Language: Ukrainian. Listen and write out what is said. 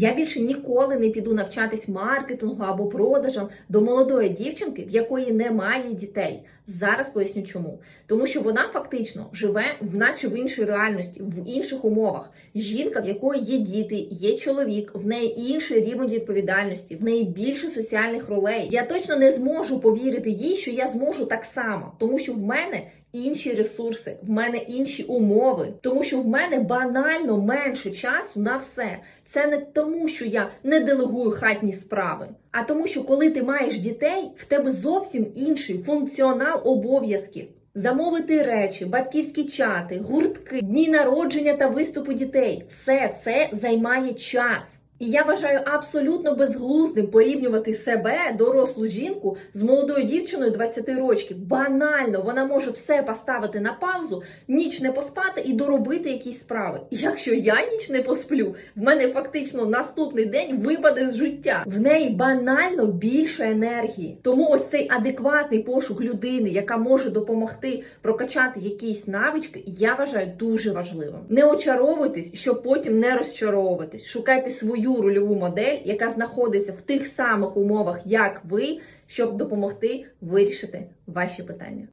Я більше ніколи не піду навчатись маркетингу або продажам до молодої дівчинки, в якої немає дітей. Зараз поясню чому. Тому що вона фактично живе в наче в іншій реальності, в інших умовах. Жінка, в якої є діти, є чоловік, в неї інший рівень відповідальності, в неї більше соціальних ролей. Я точно не зможу повірити їй, що я зможу так само, тому що в мене інші ресурси, в мене інші умови, тому що в мене банально менше часу на все. Це не тому, що я не делегую хатні справи, а тому, що коли ти маєш дітей, в тебе зовсім інший функціонал обов'язків. Замовити речі, батьківські чати, гуртки, дні народження та виступи дітей все це займає час. І я вважаю абсолютно безглуздим порівнювати себе, дорослу жінку, з молодою дівчиною 20 років. Банально, вона може все поставити на паузу, ніч не поспати і доробити якісь справи. Якщо я ніч не посплю, в мене фактично наступний день випаде з життя. В неї банально більше енергії. Тому ось цей адекватний пошук людини, яка може допомогти прокачати якісь навички, я вважаю дуже важливим. Не очаровуйтесь, щоб потім не розчаровуватись. Шукайте свою рольову модель, яка знаходиться в тих самих умовах, як ви, щоб допомогти вирішити ваші питання.